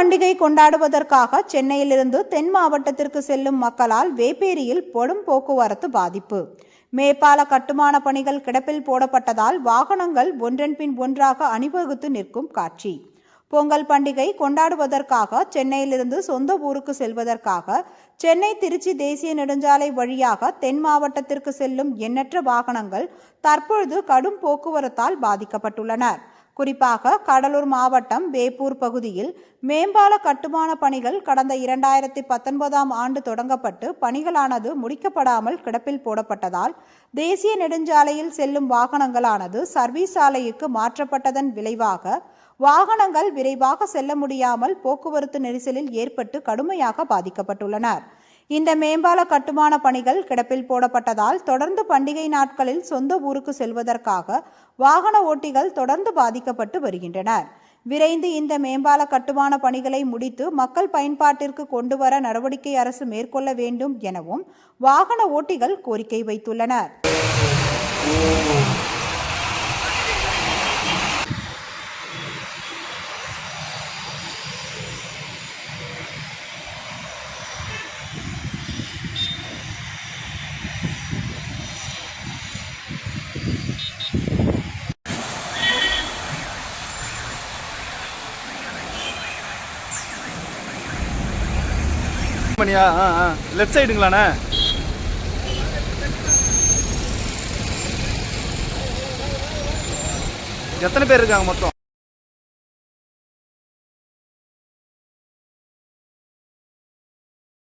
பண்டிகை கொண்டாடுவதற்காக சென்னையிலிருந்து தென் மாவட்டத்திற்கு செல்லும் மக்களால் வேப்பேரியில் படும் போக்குவரத்து பாதிப்பு. மேப்பால கட்டுமான பணிகள் கிடப்பில் போடப்பட்டதால் வாகனங்கள் ஒன்றன்பின் ஒன்றாக அணிவகுத்து நிற்கும் காட்சி. பொங்கல் பண்டிகை கொண்டாடுவதற்காக சென்னையிலிருந்து சொந்த ஊருக்கு செல்வதற்காக சென்னை திருச்சி தேசிய நெடுஞ்சாலை வழியாக தென் மாவட்டத்திற்கு செல்லும் எண்ணற்ற வாகனங்கள் தற்பொழுது கடும் போக்குவரத்தால் பாதிக்கப்பட்டுள்ளனர் குறிப்பாக கடலூர் மாவட்டம் வேப்பூர் பகுதியில் மேம்பால கட்டுமான பணிகள் கடந்த இரண்டாயிரத்தி பத்தொன்பதாம் ஆண்டு தொடங்கப்பட்டு பணிகளானது முடிக்கப்படாமல் கிடப்பில் போடப்பட்டதால் தேசிய நெடுஞ்சாலையில் செல்லும் வாகனங்களானது சர்வீஸ் சாலைக்கு மாற்றப்பட்டதன் விளைவாக வாகனங்கள் விரைவாக செல்ல முடியாமல் போக்குவரத்து நெரிசலில் ஏற்பட்டு கடுமையாக பாதிக்கப்பட்டுள்ளனர். இந்த மேம்பால கட்டுமான பணிகள் கிடப்பில் போடப்பட்டதால் தொடர்ந்து பண்டிகை நாட்களில் சொந்த ஊருக்கு செல்வதற்காக வாகன ஓட்டிகள் தொடர்ந்து பாதிக்கப்பட்டு வருகின்றனர். விரைந்து இந்த மேம்பால கட்டுமான பணிகளை முடித்து மக்கள் பயன்பாட்டிற்கு கொண்டு வர நடவடிக்கை அரசு மேற்கொள்ள வேண்டும் எனவும் வாகன ஓட்டிகள் கோரிக்கை வைத்துள்ளனர். மணியா ஆ ஆ. லெஃப்ட் சைடுங்களாண்ணே எத்தனை பேர் இருக்காங்க மொத்தம்?